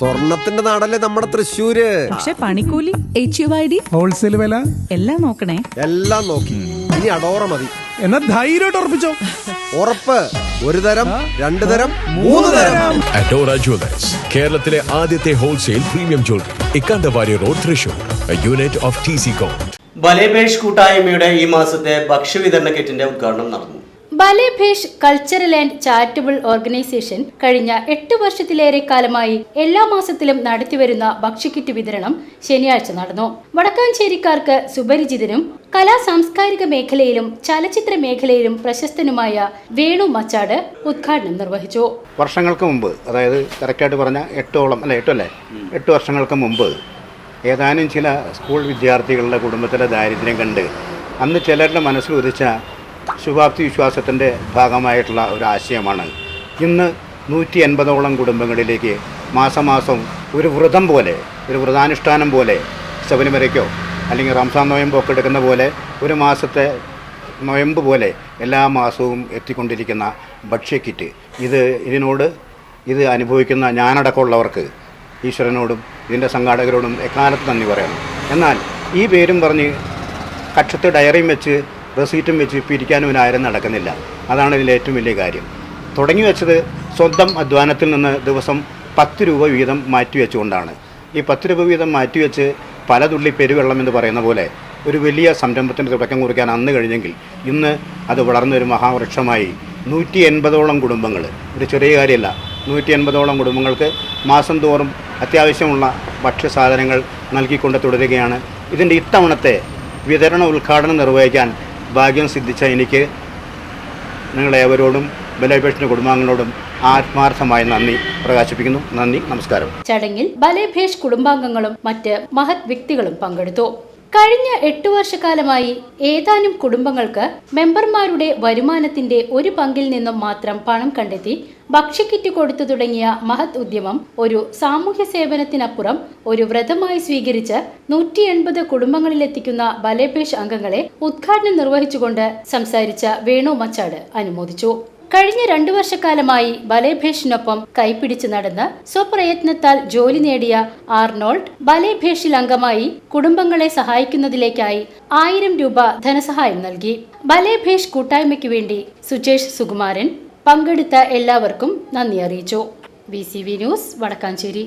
സ്വർണത്തിന്റെ നാടല്ലേ നമ്മുടെ തൃശ്ശൂര്? പക്ഷെ പണിക്കൂലി H U I D wholesale വില? എല്ലാം നോക്കണേ. എല്ലാം നോക്കി. ഇനി അടോറ മതി. എന്നാ ധൈര്യമായിട്ട് ഉറപ്പിച്ചോ? ഉറപ്പ്. ഒരു തരം രണ്ടു തരം മൂന്ന് തരം. അഡോറ ജ്വല്ലേഴ്സ് കേരളത്തിലെ ആദ്യത്തെ wholesale premium jewellery Ikkandawarrier road Thrissur unit of T C com Balebhesh കൂട്ടായ്മയുടെ ഈ മാസത്തെ ഭക്ഷ്യവിതരണ കിറ്റിന്റെ ഉദ്ഘാടനം നടന്നു. Balebhesh cultural and charitable organisation കഴിഞ്ഞ എട്ട് വർഷത്തിലേറെ കാലമായി എല്ലാ മാസത്തിലും നടത്തിവരുന്ന ഭക്ഷ്യക്കിറ്റ് വിതരണം ശനിയാഴ്ച നടന്നു. വടക്കാഞ്ചേരിക്കാർക്ക് സുപരിചിതനും കലാ സാംസ്കാരിക മേഖലയിലും ചലച്ചിത്ര മേഖലയിലും പ്രശസ്തനുമായ വേണു മച്ചാട് ഉദ്ഘാടനം നിർവഹിച്ചു. വർഷങ്ങൾക്ക് മുമ്പ് അതായത് കറക്റ്റായിട്ട് പറഞ്ഞ എട്ടോളം അല്ല എട്ടല്ലേ? എട്ട് വർഷങ്ങൾക്ക് മുമ്പ് ഏതാനും ചില സ്കൂൾ വിദ്യാർത്ഥികളുടെ കുടുംബത്തിലെ ദാരിദ്ര്യം കണ്ട് അന്ന് ചിലരുടെ മനസ്സിൽ ഉദിച്ച ശുഭാപ്തി വിശ്വാസത്തിന്റെ ഭാഗമായിട്ടുള്ള ഒരു ആശയമാണ്. ഇന്ന് നൂറ്റി എൺപതോളം കുടുംബങ്ങളിലേക്ക് മാസമാസം ഒരു വ്രതം പോലെ ഒരു വ്രതാനുഷ്ഠാനം പോലെ ശബരിമലയ്ക്കോ അല്ലെങ്കിൽ റംസാൻ നോയമ്പോ ഒക്കെ എടുക്കുന്ന പോലെ ഒരു മാസത്തെ നോയമ്പ് പോലെ എല്ലാ മാസവും എത്തിക്കൊണ്ടിരിക്കുന്ന ഭക്ഷ്യക്കിറ്റ്. ഇത് ഇതിനോട് ഇത് അനുഭവിക്കുന്ന ഞാനടക്കമുള്ളവർക്ക് ഈശ്വരനോടും ഇതിന്റെ സംഘാടകരോടും എക്കാലത്ത് നന്ദി പറയണം. എന്നാൽ ഈ പേരും പറഞ്ഞ് കക്ഷത്ത് ഡയറിയും വെച്ച് റെസീറ്റും വെച്ച് പിരിക്കാനും ആരും നടക്കുന്നില്ല. അതാണ് ഇതിൽ ഏറ്റവും വലിയ കാര്യം. തുടങ്ങി വെച്ചത് സ്വന്തം അധ്വാനത്തിൽ നിന്ന് ദിവസം പത്ത് രൂപ വീതം മാറ്റി വെച്ചുകൊണ്ടാണ്. ഈ പത്ത് രൂപ വീതം മാറ്റിവെച്ച് പല തുള്ളി പെരുവെള്ളം എന്ന് പറയുന്ന പോലെ ഒരു വലിയ സംരംഭത്തിന്റെ തുടക്കം കുറിക്കാൻ അന്ന് കഴിഞ്ഞെങ്കിൽ ഇന്ന് അത് വളർന്നൊരു മഹാവൃക്ഷമായി. നൂറ്റി എൺപതോളം കുടുംബങ്ങൾ. ഒരു ചെറിയ കാര്യമല്ല. നൂറ്റി എൺപതോളം കുടുംബങ്ങൾക്ക് മാസം തോറും അത്യാവശ്യമുള്ള ഭക്ഷ്യസാധനങ്ങൾ നൽകിക്കൊണ്ട് തുടരുകയാണ്. ഇതിന്റെ ഇത്തവണത്തെ വിതരണ ഉദ്ഘാടനം നിർവഹിക്കാൻ ഭാഗ്യം സിദ്ധിച്ച എനിക്ക് നിങ്ങളേവരോടും ബലേപേഷിന്റെ കുടുംബാംഗങ്ങളോടും ആത്മാർത്ഥമായ നന്ദി പ്രകാശിപ്പിക്കുന്നു. നന്ദി നമസ്കാരം. ചടങ്ങിൽ ബലേഭേഷ് കുടുംബാംഗങ്ങളും മറ്റ് മഹത് വ്യക്തികളും പങ്കെടുത്തു. കഴിഞ്ഞ എട്ടു വർഷക്കാലമായി ഏതാനും കുടുംബങ്ങൾക്ക് മെമ്പർമാരുടെ വരുമാനത്തിന്റെ ഒരു പങ്കിൽ നിന്നും മാത്രം പണം കണ്ടെത്തി ഭക്ഷ്യക്കിറ്റ് കൊടുത്തു തുടങ്ങിയ മഹത് ഉദ്യമം ഒരു സാമൂഹ്യ സേവനത്തിനപ്പുറം ഒരു വ്രതമായി സ്വീകരിച്ച് നൂറ്റി എൺപത് കുടുംബങ്ങളിലെത്തിക്കുന്ന ബലേപേഷ് അംഗങ്ങളെ ഉദ്ഘാടനം നിർവഹിച്ചുകൊണ്ട് സംസാരിച്ച വേണു മച്ചാട് അനുമോദിച്ചു. കഴിഞ്ഞ രണ്ടു വർഷക്കാലമായി ബലേഭേഷിനൊപ്പം കൈപിടിച്ച് നടന്ന് സ്വപ്രയത്നത്താൽ ജോലി നേടിയ ആർണോൾഡ് ബലേഭേഷിൽ അംഗമായി കുടുംബങ്ങളെ സഹായിക്കുന്നതിലേക്കായി ആയിരം രൂപ ധനസഹായം നൽകി. ബലേഭേഷ് കൂട്ടായ്മയ്ക്ക് വേണ്ടി സുജേഷ് സുകുമാരൻ പങ്കെടുത്ത എല്ലാവർക്കും നന്ദി അറിയിച്ചു. B news Vadakkanchery.